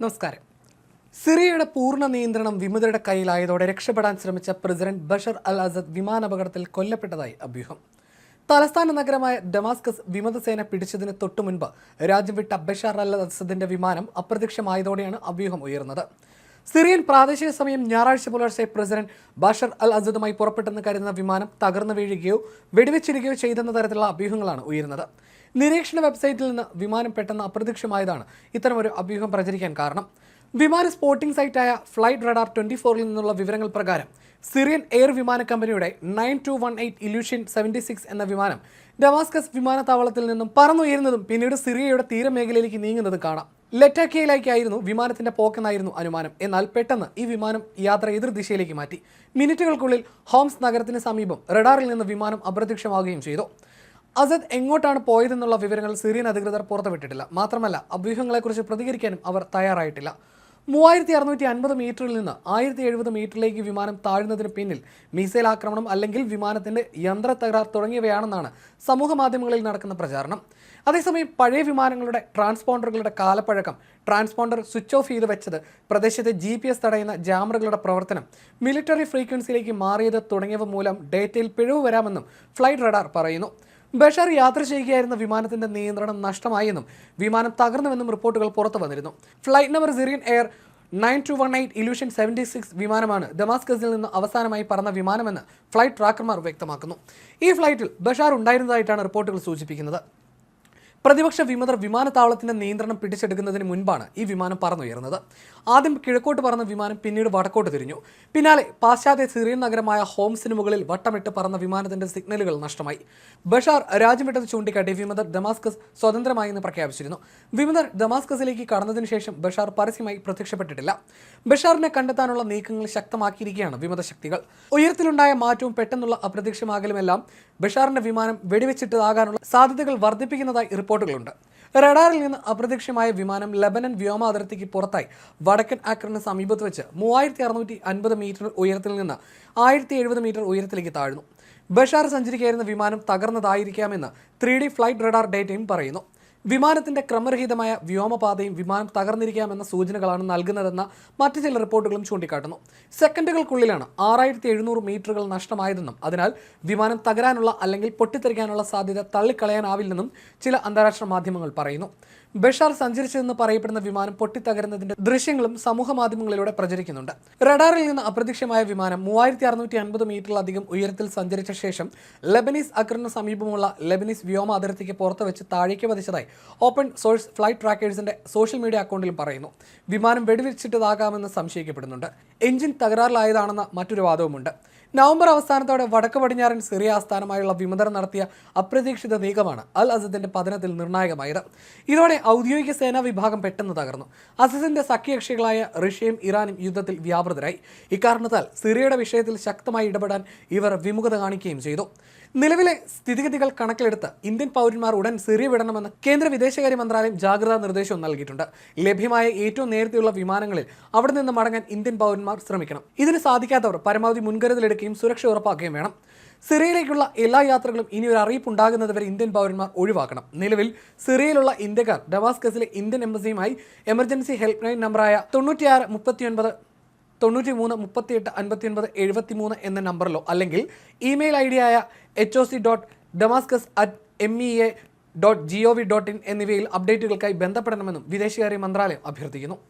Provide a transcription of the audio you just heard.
നമസ്കാരം. സിറിയയുടെ പൂർണ നിയന്ത്രണം വിമതരുടെ കയ്യിലായതോടെ രക്ഷപ്പെടാൻ ശ്രമിച്ച പ്രസിഡന്റ് ബഷർ അൽ അസദ് വിമാനാപകടത്തിൽ കൊല്ലപ്പെട്ടതായി അഭ്യൂഹം. തലസ്ഥാന നഗരമായ ഡമാസ്കസ് വിമതസേന പിടിച്ചതിന് തൊട്ടു മുൻപ് രാജ്യം വിട്ട ബഷാർ അൽ അസദിന്റെ വിമാനം അപ്രത്യക്ഷമായതോടെയാണ് അഭ്യൂഹം ഉയർന്നത്. സിറിയൻ പ്രാദേശിക സമയം ഞായറാഴ്ച പുലർച്ചെ പ്രസിഡന്റ് ബഷർ അൽ അസദുമായി പുറപ്പെട്ടെന്ന് കരുതുന്ന വിമാനം തകർന്നു വീഴുകയോ വെടിവെച്ചിരിക്കുകയോ ചെയ്തെന്ന തരത്തിലുള്ള അഭ്യൂഹങ്ങളാണ് ഉയരുന്നത്. നിരീക്ഷണ വെബ്സൈറ്റിൽ നിന്ന് വിമാനം പെട്ടെന്ന് അപ്രത്യക്ഷമായതാണ് ഇത്തരമൊരു അഭ്യൂഹം പ്രചരിക്കാൻ കാരണം. വിമാന സ്പോട്ടിംഗ് സൈറ്റായ ഫ്ലൈറ്റ് റഡാർ ട്വന്റി ഫോറിൽ നിന്നുള്ള വിവരങ്ങൾ പ്രകാരം സിറിയൻ എയർ വിമാന കമ്പനിയുടെ nine two one eight Ilyushin seventy six എന്ന വിമാനം ഡമാസ്കസ് വിമാനത്താവളത്തിൽ നിന്നും പറന്നുയരുന്നതും പിന്നീട് സിറിയയുടെ തീരമേഖലയിലേക്ക് നീങ്ങുന്നതും കാണാം. ലെറ്റാക്കിയയിലേക്കായിരുന്നു വിമാനത്തിന്റെ പോക്കെന്നായിരുന്നു അനുമാനം. എന്നാൽ പെട്ടെന്ന് ഈ വിമാനം യാത്ര എതിർ ദിശയിലേക്ക് മാറ്റി. മിനിറ്റുകൾക്കുള്ളിൽ ഹോംസ് നഗരത്തിന് സമീപം റഡാറിൽ നിന്ന് വിമാനം അപ്രത്യക്ഷമാവുകയും ചെയ്തു. അസദ് എങ്ങോട്ടാണ് പോയതെന്നുള്ള വിവരങ്ങൾ സിറിയൻ അധികൃതർ പുറത്തുവിട്ടിട്ടില്ല. മാത്രമല്ല അഭ്യൂഹങ്ങളെക്കുറിച്ച് പ്രതികരിക്കാനും അവർ തയ്യാറായിട്ടില്ല. മൂവായിരത്തി അറുന്നൂറ്റി അൻപത് മീറ്ററിൽ നിന്ന് ആയിരത്തി എഴുപത് മീറ്ററിലേക്ക് വിമാനം താഴ്ന്നതിന് പിന്നിൽ മിസൈൽ ആക്രമണം അല്ലെങ്കിൽ വിമാനത്തിന്റെ യന്ത്ര തകരാർ തുടങ്ങിയവയാണെന്നാണ് സമൂഹ മാധ്യമങ്ങളിൽ നടക്കുന്ന പ്രചാരണം. അതേസമയം പഴയ വിമാനങ്ങളുടെ ട്രാൻസ്പോണ്ടറുകളുടെ കാലപ്പഴക്കം ട്രാൻസ്പോണ്ടർ സ്വിച്ച് ഓഫ് ചെയ്ത് വെച്ചത് പ്രദേശത്തെ ജി പി എസ് തടയുന്ന ജാമറുകളുടെ പ്രവർത്തനം മിലിറ്ററി ഫ്രീക്വൻസിയിലേക്ക് മാറിയത് തുടങ്ങിയവ മൂലം ഡേറ്റയിൽ പിഴവ് വരാമെന്നും ഫ്ലൈറ്റ് റഡാർ പറയുന്നു. ബഷർ യാത്ര ചെയ്യുകയായിരുന്ന വിമാനത്തിന്റെ നിയന്ത്രണം നഷ്ടമായെന്നും വിമാനം തകർന്നുവെന്നും റിപ്പോർട്ടുകൾ പുറത്തു വന്നിരുന്നു. Flight number Syrian Air nine two one eight Ilyushin seventy six വിമാനമാണ് ഡമാസ്കസിൽ നിന്ന് അവസാനമായി പറന്ന വിമാനമെന്ന് ഫ്ലൈറ്റ് ട്രാക്കർമാർ വ്യക്തമാക്കുന്നു. ഈ ഫ്ലൈറ്റിൽ ബഷാർ ഉണ്ടായിരുന്നതായിട്ടാണ് റിപ്പോർട്ടുകൾ സൂചിപ്പിക്കുന്നത്. പ്രതിപക്ഷ വിമതർ വിമാനത്താവളത്തിന്റെ നിയന്ത്രണം പിടിച്ചെടുക്കുന്നതിന് മുൻപാണ് ഈ വിമാനം പറന്നുയർന്നത് ആദ്യം കിഴക്കോട്ട് പറന്ന വിമാനം പിന്നീട് വടക്കോട്ട് തിരിഞ്ഞു. പിന്നാലെ പാശ്ചാത്യ സിറിയൻ നഗരമായ ഹോംസിന് മുകളിൽ വട്ടമിട്ട് പറന്ന വിമാനത്തിന്റെ സിഗ്നലുകൾ നഷ്ടമായി. ബഷാർ രാജ്യം വിട്ടത് ചൂണ്ടിക്കാട്ടി വിമതർ ഡമാസ്കസ് സ്വതന്ത്രമായി എന്ന് പ്രഖ്യാപിച്ചിരുന്നു. വിമതർ ഡമാസ്കസിലേക്ക് കടന്നതിന് ശേഷം ബഷാർ പരസ്യമായി പ്രത്യക്ഷപ്പെട്ടിട്ടില്ല. ബഷാറിനെ കണ്ടെത്താനുള്ള നീക്കങ്ങൾ ശക്തമാക്കിയിരിക്കുകയാണ് വിമത ശക്തികൾ ഉയരത്തിലുണ്ടായ മാറ്റവും പെട്ടെന്നുള്ള അപ്രത്യക്ഷമാകലുമെല്ലാം ബഷാറിന്റെ വിമാനം വെടിവെച്ചിട്ടതാകാനുള്ള സാധ്യതകൾ വർദ്ധിപ്പിക്കുന്നതായി റിപ്പോർട്ടുകളുണ്ട്. റഡാറിൽ നിന്ന് അപ്രത്യക്ഷമായ വിമാനം ലബനൻ വ്യോമ അതിർത്തിക്ക് പുറത്തായി. വടക്കൻ ആക്രമിന് സമീപത്ത് വെച്ച് മൂവായിരത്തി അറുന്നൂറ്റി അൻപത് മീറ്റർ ഉയരത്തിൽ നിന്ന് ആയിരത്തി എഴുപത് മീറ്റർ ഉയരത്തിലേക്ക് താഴ്ന്നു. ബഷാർ സഞ്ചരിക്കായിരുന്ന വിമാനം തകർന്നതായിരിക്കാമെന്ന് ത്രീ ഡി ഫ്ലൈറ്റ് റഡാർ ഡേറ്റയും പറയുന്നു. വിമാനത്തിന്റെ ക്രമരഹിതമായ വ്യോമപാതയും വിമാനം തകർന്നിരിക്കാമെന്ന സൂചനകളാണ് നൽകുന്നതെന്ന മറ്റു ചില റിപ്പോർട്ടുകളും ചൂണ്ടിക്കാട്ടുന്നു. സെക്കൻഡുകൾക്കുള്ളിലാണ് ആറായിരത്തി എഴുന്നൂറ് മീറ്ററുകൾ നഷ്ടമായതെന്നും അതിനാൽ വിമാനം തകരാനുള്ള അല്ലെങ്കിൽ പൊട്ടിത്തെറിക്കാനുള്ള സാധ്യത തള്ളിക്കളയാനാവില്ലെന്നും ചില അന്താരാഷ്ട്ര മാധ്യമങ്ങൾ പറയുന്നു. ബഷാർ സഞ്ചരിച്ചതെന്ന് പറയപ്പെടുന്ന വിമാനം പൊട്ടിത്തകരുന്നതിന്റെ ദൃശ്യങ്ങളും സമൂഹ മാധ്യമങ്ങളിലൂടെ പ്രചരിക്കുന്നുണ്ട്. റഡാറിൽ നിന്ന് അപ്രത്യക്ഷമായ വിമാനം മൂവായിരത്തി അറുന്നൂറ്റി അൻപത് മീറ്ററിലധികം ഉയരത്തിൽ സഞ്ചരിച്ച ശേഷം ലെബനീസ് അക്രന് സമീപമുള്ള ലെബനീസ് വ്യോമ അതിർത്തിക്ക് പുറത്ത് വെച്ച് താഴേക്ക് പതിച്ചതായി ഓപ്പൺ സോഴ്സ് ഫ്ലൈറ്റ് ട്രാക്കേഴ്സിന്റെ സോഷ്യൽ മീഡിയ അക്കൗണ്ടിലും പറയുന്നു. വിമാനം വെടിവെച്ചിട്ടതാകാമെന്ന് സംശയിക്കപ്പെടുന്നുണ്ട്. എഞ്ചിൻ തകരാറിലായതാണെന്ന മറ്റൊരു വാദവുമുണ്ട്. നവംബർ അവസാനത്തോടെ വടക്ക് പടിഞ്ഞാറൻ സിറിയ ആസ്ഥാനമായുള്ള വിമതർ നടത്തിയ അപ്രതീക്ഷിത നീക്കമാണ് അൽ അസദിന്റെ പതനത്തിൽ നിർണായകമായത്. ഇതോടെ ഔദ്യോഗിക സേനാ വിഭാഗം പെട്ടെന്ന് തകർന്നു. അസദിന്റെ സഖ്യകക്ഷികളായ റഷ്യയും ഇറാനും യുദ്ധത്തിൽ വ്യാപൃതരായി. ഇക്കാരണത്താൽ സിറിയയുടെ വിഷയത്തിൽ ശക്തമായി ഇടപെടാൻ ഇവർ വിമുഖത കാണിക്കുകയും ചെയ്തു. നിലവിലെ സ്ഥിതിഗതികൾ കണക്കിലെടുത്ത് ഇന്ത്യൻ പൗരന്മാർ ഉടൻ സിറിയ വിടണമെന്ന് കേന്ദ്ര വിദേശകാര്യ മന്ത്രാലയം ജാഗ്രതാ നിർദ്ദേശവും നൽകിയിട്ടുണ്ട്. ലഭ്യമായ ഏറ്റവും നേരത്തെയുള്ള വിമാനങ്ങളിൽ അവിടെ നിന്ന് മടങ്ങാൻ ഇന്ത്യൻ പൗരന്മാർ ശ്രമിക്കണം. ഇതിന് സാധിക്കാത്തവർ പരമാവധി മുൻകരുതലെടുക്കുകയും സുരക്ഷ ഉറപ്പാക്കുകയും വേണം. സിറിയയിലേക്കുള്ള എല്ലാ യാത്രകളും ഇനി ഒരു അറിയിപ്പ് ഉണ്ടാകുന്നത് വരെ ഇന്ത്യൻ പൗരന്മാർ ഒഴിവാക്കണം. നിലവിൽ സിറിയയിലുള്ള ഇന്ത്യക്കാർ ഡമാസ്കസിലെ ഇന്ത്യൻ എംബസിയുമായി എമർജൻസി ഹെൽപ്പ് ലൈൻ നമ്പറായ തൊണ്ണൂറ്റിയാറ് മുപ്പത്തിയൊൻപത് തൊണ്ണൂറ്റി മൂന്ന് മുപ്പത്തിയെട്ട് അൻപത്തി ഒൻപത് എഴുപത്തി മൂന്ന് എന്ന നമ്പറിലോ അല്ലെങ്കിൽ ഇമെയിൽ ഐ ഡി ആയ H O C dot Damascus at M E A dot G O V dot in എന്നിവയിൽ അപ്ഡേറ്റുകൾക്കായി ബന്ധപ്പെടണമെന്നും വിദേശകാര്യ മന്ത്രാലയം അഭ്യർത്ഥിക്കുന്നു.